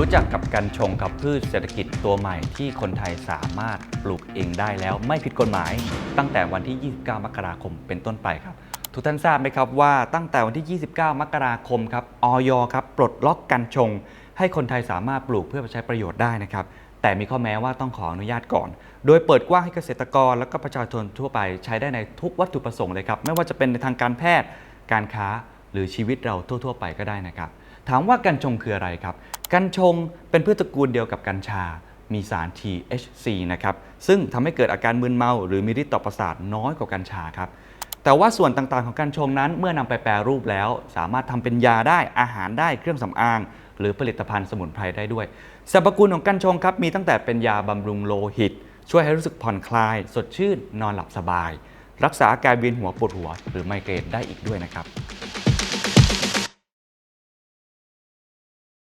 รู้จักกับกัญชงกับพืชเศรษฐกิจตัวใหม่ที่คนไทยสามารถปลูกเองได้แล้วไม่ผิดกฎหมาย ตั้งแต่วันที่ 29 มกราคมเป็นต้นไปครับ ทุกท่านทราบไหมครับว่าตั้งแต่วันที่ 29 มกราคมครับออยครับปลดล็อกกัญชง ให้คนไทยสามารถปลูกเพื่อไปใช้ประโยชน์ได้นะครับแต่มีข้อแม้ว่าต้องขออนุญาตก่อน โดยเปิดกว้างให้เกษตรกร และก็ประชาชนทั่วไปใช้ได้ในทุกวัตถุประสงค์เลยครับไม่ว่าจะเป็นในทางการแพทย์ การค้า หรือชีวิตเราทั่ว ๆ ไปก็ได้นะครับถามว่ากัญชงคืออะไรครับ กัญชงเป็นพืชตระกูลเดียวกับกัญชา มีสาร THC นะครับ ซึ่งทำให้เกิดอาการมึนเมาหรือมีฤทธิ์ต่อประสาทน้อยกว่ากัญชาครับ แต่ว่าส่วนต่างๆของกัญชงนั้น เมื่อนำไปแปรรูปแล้ว สามารถทำเป็นยาได้ อาหารได้ เครื่องสำอาง หรือผลิตภัณฑ์สมุนไพรได้ด้วย สรรพคุณของกัญชงครับ มีตั้งแต่เป็นยาบำรุงโลหิต ช่วยให้รู้สึกผ่อนคลาย สดชื่น นอนหลับสบาย รักษาอาการเวียนหัวปวดหัว หรือไมเกรนได้อีกด้วยนะครับ